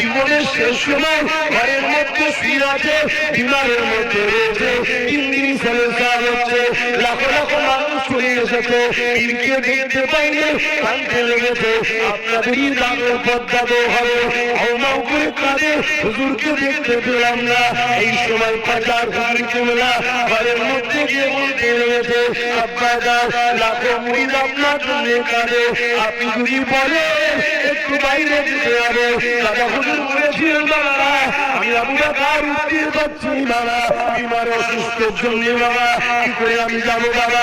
জীবনের শেষ সময় ঘরের মধ্যে শুয়ে আছে, বিমানের মধ্যে রয়েছে, তিন দিন সেলেসার হচ্ছে, লাখো লাখো চলে এসেছে। পীরকে দেখতে পাইলে কানতে লেগেছে। আপনাদেরই দামের পদ্মা দো হবে। হাউমাউ করে কাঁদে হুজুরকে দেখতে পেলাম না। এই সময় পাচার হুজুর কুমলা ঘরের মধ্যে গিয়ে বলতে লেগেছে। আব্বা দাস লাখো মুড়িদ আপনার জন্য কাঁদে আপনি যদি বলে একটু বাইরে যেতে হবে। দাদা হুজুর বলেছিলেন, বাবা, আমি আবু বাকার উঠতে পারছি বাবা বিমার অসুস্থের জন্য বাবা, কি করে আমি যাব বাবা?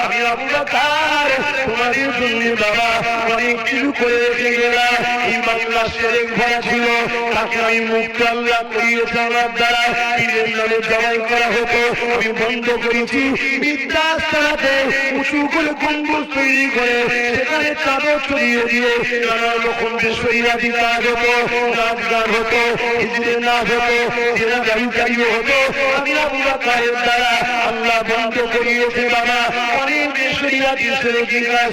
আমি আবু বাকার তোমাদের জন্য বাবা অনেক কিছু করে রেখে গেলাম এই বাংলা সেরেক ভরা ছিল তাকে আমি মুক্ত আল্লাহ করিয়েছে আমার দ্বারা পীরের নামে জবাই করা হতো আমি বন্ধ করেছি বিদ্যাস্থানাতে উঁচু করে গম্বুজ তৈরি করে সেখানে চাদর ছড়িয়ে দিয়ে নানা রকম দেশইরাদি কাজ হতো নাচ গান হতো হিজড়ে নাচ হতো জেনা গাড়ি হতো আমি আবু বাকারের দ্বারা আল্লাহ বন্ধ করিয়েছে বাবা। অনেক দেশইরাদি ছেড়ে কাজ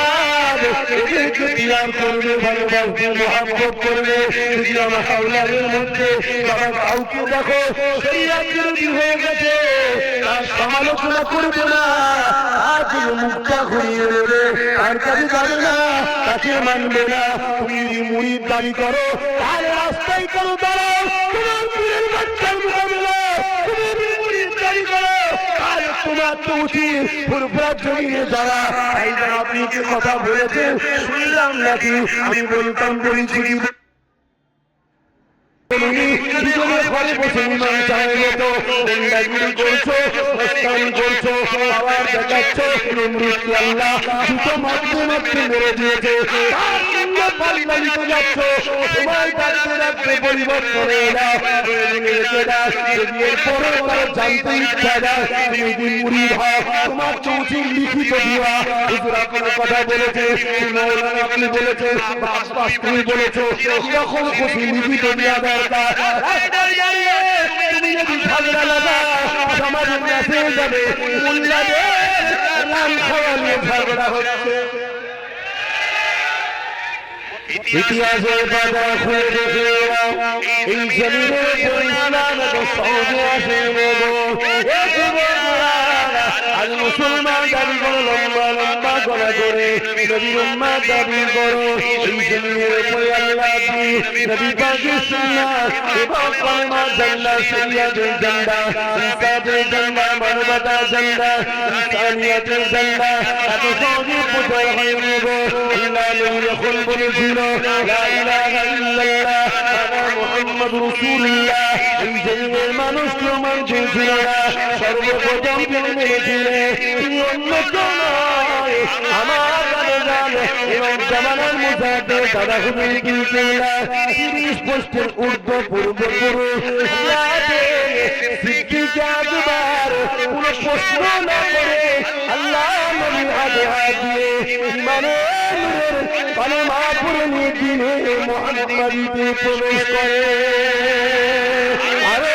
আউলাদ এদেরকে দিলাম করবে ভালোবাসবে মহাব্বত করবে। যদি আমার আউলাদের মধ্যে বাবা কাউকে দেখো শরীরাত বিরোধী হয়ে গেছে। তার সমালোচনা করবে না। আজ মুখটা ঘুরিয়ে নেবে তার কাছে যাবে মানবে না। তুমি যদি দাবি করো, তাহলে রাস্তায় করো তাহলে তোমার তো উচিত ফুরফুরার জমিয়ে যারা যে আপনি যে কথা বলেছেন, শুনলাম নাকি? আমি বলতাম বলেছি কি ঘরে বসে ইমাম চায়ের মতো গুন্ডাগিরি করছ মস্তানি করছ, আবার দেখাচ্ছ আল্লাহ দুটো মারতে মারতে মেরে দিয়েছে তার যাচ্ছ তোমার ডাকতে ডাকতে পরিবর্তন দাও, যদি এরপরে ওরা জানতে ইচ্ছা যায় তুমি মুড়ি ভাও তোমার চৌচি লিখিত দিয়া হুজুর আপনার কথা বলেছে, মৌলানা আপনি বলেছে বা তুমি বলেছ, যখন খুশি লিখিত দিয়া দরকার। তুমি যদি ঝগড়া লাগা সমাজের কাছে যাবে মোল্লাদের রাম খাওয়া নিয়ে ঝগড়া হচ্ছে। ইতিহাসের পাতা খুলে দেখে এই জমিনের পরিমাণ সহজে আসে মুসলমান দাবি করো, লম্বা লম্বা গলা করে আল্লাহ দি নবী পাকের সুন্নাত এবং কলমা জান্নাত শরিয়াতের জান্ডা ইনসাফের জান্ডা মানবতা জান্ডা ইনসানিয়াতের জান্ডা এত সহজে প্রচার হয়ে নেব আল্লাহ নবী যখন বলেছিল লা ইলাহা ইল্লাল্লাহ আনা মুহাম্মদ রাসূলুল্লাহ এই জমিনের মানুষকে মানতে ছিল না সর্বপ্রথম তিনি মেরেছিলেন তিনি অন্য আমার এবং জামানার মুসাতে দাদা হুজুর কিনছিলা তিরিশ পোস্টের ঊর্ধ্ব পূর্বপুরুষ সিদ্দিকে আকবর কোন প্রশ্ন না করে হাতে হাত দিয়ে ইমানের কালেমা পড়ে নিয়ে দিনে মোহাম্মদীতে প্রবেশ করে আরও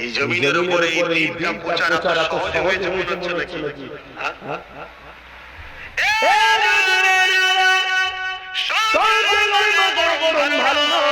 এই জমিনের উপরে এই দিনটা প্রচার এত সহজে হয়েছে মনে হচ্ছে নাকি হ্যাঁ? ভালো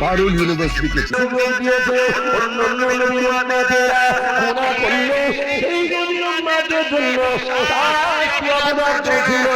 পারুল ইউনিভার্সিটিকে সুযোগ দিয়েছে অন্য অন্য নবীর উম্মতেরা সেই জন্য শাস্তি অবধারিত ছিল।